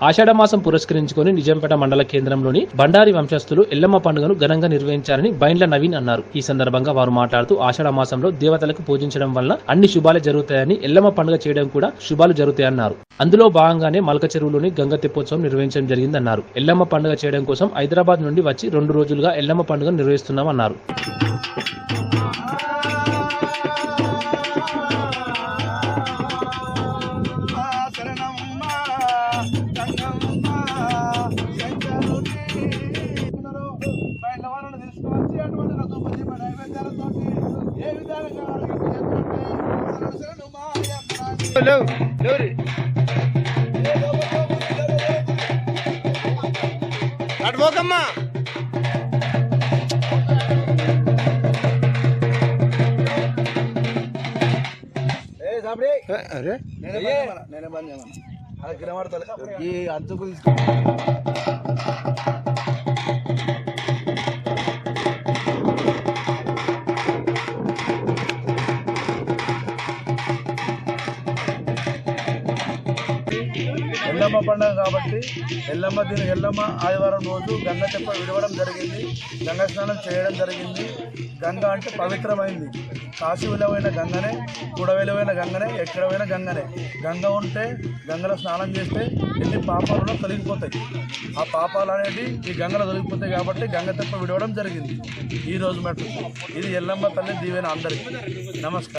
ఆషాఢమాసం పురస్కరించుకొని నిజాంపేట మండల కేంద్రంలోని బండారి వంశస్థులు ఎల్లమ్మ పండుగను ఘనంగా నిర్వహించారని బైండ్ల నవీన్ అన్నారు. ఈ సందర్భంగా వారు మాట్లాడుతూ ఆషాఢమాసంలో దేవతలకు పూజించడం వల్ల అన్ని శుభాలు జరుగుతాయని ఎల్లమ్మ పండుగ చేయడం కూడా శుభాలు జరుగుతాయన్నారు. అందులో భాగంగానే మల్క చెరువులోని గంగ తెప్పోత్సవం నిర్వహించడం జరిగిందన్నారు. ఎల్లమ్మ పండుగ చేయడం కోసం హైదరాబాద్ నుండి వచ్చి రెండు రోజులుగా ఎల్లమ్మ పండుగ నిర్వహిస్తున్నామన్నారు. నైవేద్యాలతో ఏ విధానంగా అటు పోకమ్మా ఏ సాబడి అరే. నేనే బంద్ చేయమన్నా. అది కిరమాడతలే ఈ అద్దుకు తీసుకో. ఎల్లమ్మ పండుగ కాబట్టి ఎల్లమ్మ దీని ఎల్లమ్మ ఆదివారం రోజు గంగ తెప్ప విడవడం జరిగింది. గంగ స్నానం చేయడం జరిగింది. గంగ అంటే పవిత్రమైంది. కాశీ విలువైన గంగనే కూడా విలువైన గంగనే ఎక్కడ పోయిన గంగనే. గంగ ఉంటే గంగలో స్నానం చేస్తే ఎన్ని పాపాలు తొలగిపోతాయి. ఆ పాపాలు అనేది ఈ గంగలో తొలగిపోతాయి కాబట్టి గంగ తెప్ప విడవడం జరిగింది. ఈ రోజు మటుకు ఇది ఎల్లమ్మ తల్లి దీవెన అందరికీ. నమస్కారం.